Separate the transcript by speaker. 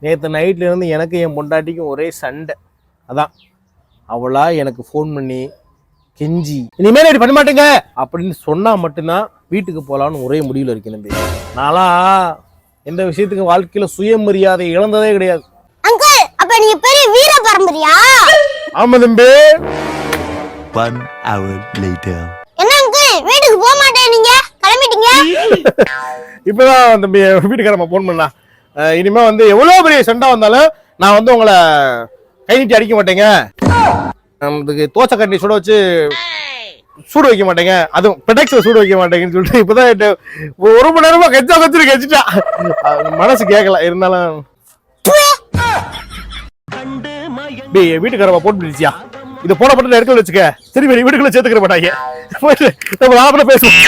Speaker 1: நேற்று நைட்ல இருந்து எனக்கு என் பொண்டாட்டிக்கும் ஒரே சண்டை. அதான். அவளா எனக்கு ஃபோன் பண்ணி கெஞ்சி இனிமேல் இப்படி பண்ண மாட்டேங்க. அப்படின்னு சொன்னா மட்டும்தான் வீட்டுக்கு போகலான்னு ஒரே முடிவில் இருக்கேன் தம்பி. நான்லாம் எந்த விஷயத்துக்கு வாழ்க்கையில சுயமரியாதை இழந்ததே கிடையாது.
Speaker 2: அங்கிள் அப்ப நீங்க பெரிய வீர பரம்பரையா?
Speaker 1: ஆமா தம்பி.
Speaker 3: One hour later.
Speaker 2: என்ன அங்கிள் வீட்டுக்கு போக மாட்டேன் நீங்க? கிளம்பிட்டீங்க?
Speaker 1: இப்பதான் தம்பி வீட்டுக்காரம்மா ஃபோன் பண்ணா. அஹ் இனிமே வந்து எவ்வளோ பெரிய சண்டை வந்தாலும் நான் வந்து உங்களை கை நீட்டி அடிக்க மாட்டேங்க. நமக்கு தோசை கட்டி சுட வச்சு சூடு வைக்க மாட்டேங்க. அதுவும் பெடெக்ஸ்ல சூடு வைக்க மாட்டேங்கன்னு சொல்லிட்டு இப்போதான் ஒரு மணி நேரமா கச்சா கச்சிட்டு கச்சிட்டா மனசு கேட்கல இருந்தாலும் வீட்டுக்காரவா போட்டு பிடிச்சியா இதை போட பட்டு இடத்துல வச்சுக்க. சரி நீ வீட்டுக்குள்ள சேர்த்துக்கிற மாட்டாங்க. நம்ம ஆப்பிட பேசுவோம்.